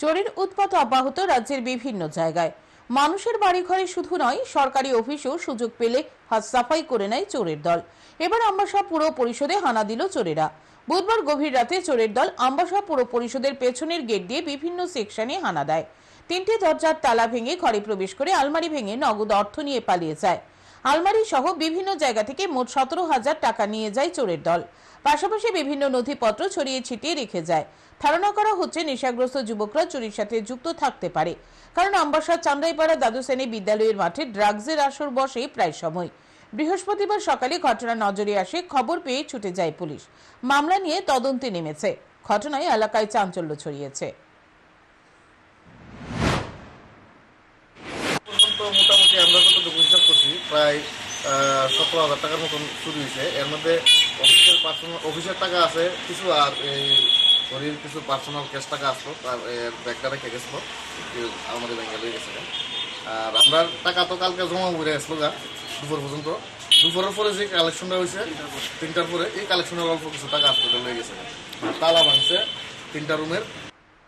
চোরের উৎপাত অব্যাহত রাজ্যের বিভিন্ন জায়গায়। মানুষের বাড়ি ঘরে শুধু নয়, সরকারি অফিসেও সুযোগ পেলে হাত সাফাই করে নেয় চোরের দল। এবার আম্বাসা পুর পরিষদে হানা দিল চোরেরা। বুধবার গভীর রাতে চোরের দল আম্বাসা পুর পরিষদের পেছনের গেট দিয়ে বিভিন্ন সেকশনে হানা দেয়। তিনটি দরজার তালা ভেঙে ঘরে প্রবেশ করে আলমারি ভেঙে নগদ অর্থ নিয়ে পালিয়ে যায়। আলমারি সহ বিভিন্ন জায়গা থেকে মোট সতেরো হাজার টাকা নিয়ে যায় চোরের দল। পাশাপাশি বিভিন্ন নথিপত্র ছড়িয়ে ছিটিয়ে রেখে যায়। ধারণা করা হচ্ছে নেশাগ্রস্ত যুবকরা চুরির সাথে যুক্ত থাকতে পারে। কারণ আম্বাসার চান্দাইপাড়া দ্বাদশ শ্রেণি বিদ্যালয়ের মাঠে ড্রাগসের আসর বসে প্রায় সময়। বৃহস্পতিবার সকালে ঘটনা নজরে আসে, খবর পেয়ে ছুটে যায় পুলিশ। মামলা নিয়ে তদন্তে নেমেছে। ঘটনায় এলাকায় চাঞ্চল্য ছড়িয়েছে। প্রায় সতেরো হাজার টাকার মতন চুরি হয়েছে। এর মধ্যে অফিসের পার্সোনাল অফিসের টাকা আছে, কিছু আর এই ঘড়ির কিছু পার্সোনাল ক্যাশ টাকা আসলো তার ব্যাগটা রেখে গেছিল আমাদের ব্যাংকে লয়ে গেছে। আর আমরা টাকা তো কালকে জমা করে আসলো গা, দুপুর পর্যন্ত। দুপুরের পরে যে কালেকশনটা হয়েছে, তিনটার পরে এই কালেকশনের অল্প কিছু টাকা আসলো লয়ে গেছে তালা ভাঙছে, তিনটা রুমের